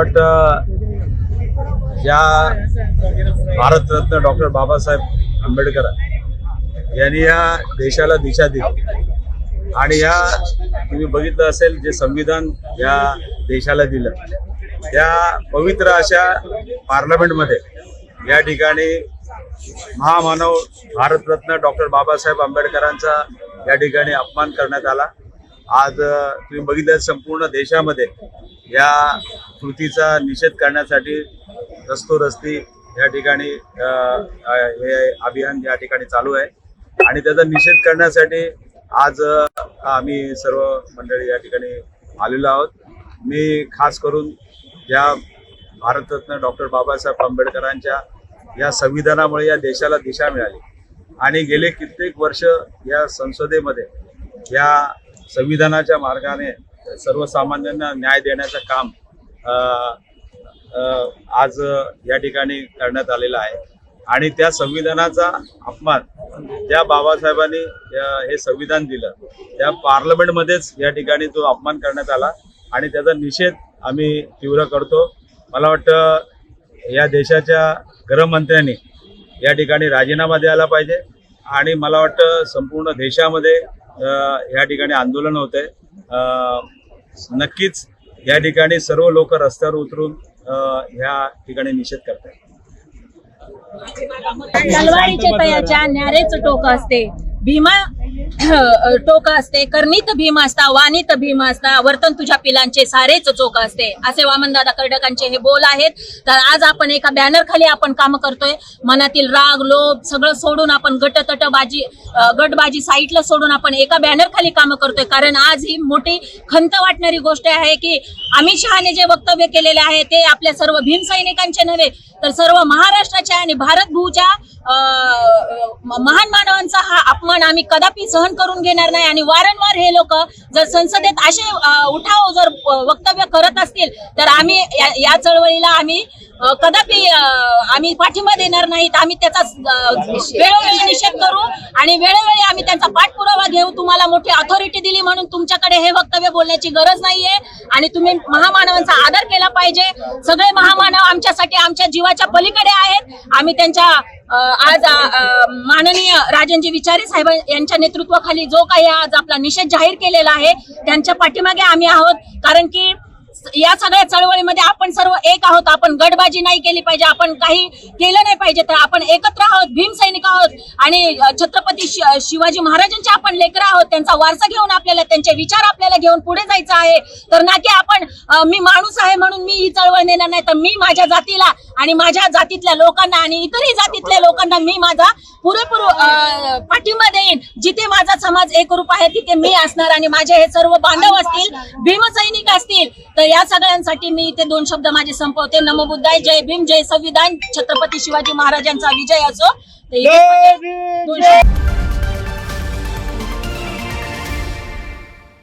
वाटतं या भारतरत्न डॉक्टर बाबासाहेब आंबेडकर यांनी या देशाला दिशा दिली. आणि या तुम्ही बघितलं असेल जे संविधान या देशाला दिलं. त्या पवित्र अशा पार्लमेंटमध्ये या ठिकाणी महामानव भारतरत्न डॉक्टर बाबासाहेब आंबेडकरांचा या ठिकाणी अपमान करण्यात आला. आज तुम्ही बघितलं संपूर्ण देशामध्ये या कृतीचा निषेध करण्यासाठी रस्तोरस्ती या ठिकाणी हे अभियान या ठिकाणी चालू आहे. आणि त्याचा निषेध करण्यासाठी आज आम्ही सर्व मंडळी या ठिकाणी आलेलो आहोत. मी खास करून या भारतरत्न डॉक्टर बाबासाहेब आंबेडकरांच्या या संविधानामुळे या देशाला दिशा मिळाली. आणि गेले कित्येक वर्ष या संसदेमध्ये या संविधानाच्या मार्गाने सर्वसामान्यांना न्याय देण्याचं काम आज या ठिकाणी करण्यात आलेलं आहे. आणि त्या संविधानाचा अपमान ज्या बाबासाहेबांनी हे संविधान दिलं त्या पार्लमेंटमध्येच या ठिकाणी तो अपमान करण्यात आला आणि त्याचा निषेध आम्ही तीव्र करतो. मला वाटतं या देशाच्या गृहमंत्र्यांनी या ठिकाणी राजीनामा द्यायला पाहिजे आणि मला वाटतं संपूर्ण देशामध्ये या ठिकाणी आंदोलन होत आहे नक्कीच या ठिकाणी सर्व लोक रस्त्यावर उतरून ह्या ठिकाणी निषेध करतात तलवारीचे तयाच्या न्यारेच टोक असते भीमा टोक असते कर्णित भीम असता वाणित भीम असता वर्तन तुझ्या पिलांचे सारेच चोक असते. असे वामनदादा कर्डकांचे हे बोल आहेत. तर आज आपण एका बॅनर खाली आपण काम करतोय. मनातील राग लोभ सगळं सोडून आपण गट तट बाजी गटबाजी साईटला सोडून आपण एका बॅनर खाली करतोय. कारण आज ही मोठी खंत वाटणारी गोष्ट आहे की अमित शहाने जे वक्तव्य केलेले आहे ते आपल्या सर्व भीम सैनिकांचे नव्हे तर सर्व महाराष्ट्राच्या आणि भारत भूच्या महान मानवांचा हा अपमान आम्ही कदापि सहन करून घेणार नाही. आणि वारंवार हे लोक जर संसदेत असे उठाव जर वक्तव्य करत असतील तर आम्ही या- या चळवळीला आम्ही कदापि आम्ही पाठिंबा देणार नाहीत. आम्ही त्याचा वेळोवेळी निषेध करू आणि वेळोवेळी आम्ही त्यांचा पाठपुरावा घेऊ. तुम्हाला मोठी अथॉरिटी दिली म्हणून तुमच्याकडे हे वक्तव्य बोलण्याची गरज नाहीये. आणि तुम्ही महामानवांचा आदर केला पाहिजे. सगळे महामानव आमच्यासाठी आमच्या जीवाच्या पलीकडे आहेत. आम्ही त्यांच्या आज माननीय राजनजी विचारे साहेब यांच्या नेतृत्वाखाली जो काही आज आपला निषेध जाहीर केलेला आहे त्यांच्या पाठीमागे आम्ही आहोत. कारण की या सगळ्या चळवळीमध्ये आपण सर्व एक आहोत. आपण गटबाजी नाही केली पाहिजे. आपण काही केलं नाही पाहिजे. तर आपण एकत्र आहोत भीम सैनिक आहोत आणि छत्रपती शिवाजी महाराजांचे आपण लेकर आहोत. त्यांचा वारसा घेऊन आपल्याला त्यांचे विचार आपल्याला घेऊन पुढे जायचं आहे. तर ना की आपण मी माणूस आहे म्हणून मी ही चळवळ नेणार नाही. तर मी माझ्या जातीला आणि माझ्या जातीतल्या लोकांना आणि इतरही जातीतल्या लोकांना मी माझा पुरेपूर पाठिंबा देईन. जिथे माझा समाज एकरूप आहे तिथे मी असणार आणि माझे हे सर्व बांधव असतील भीमसैनिक असतील. तर या सगळ्यांसाठी मी इथे दोन शब्द माझे संपवते. नमो बुद्धाय जय भीम जय संविधान. छत्रपती शिवाजी महाराजांचा विजय असो. तर इथे माझे दोन शब्द-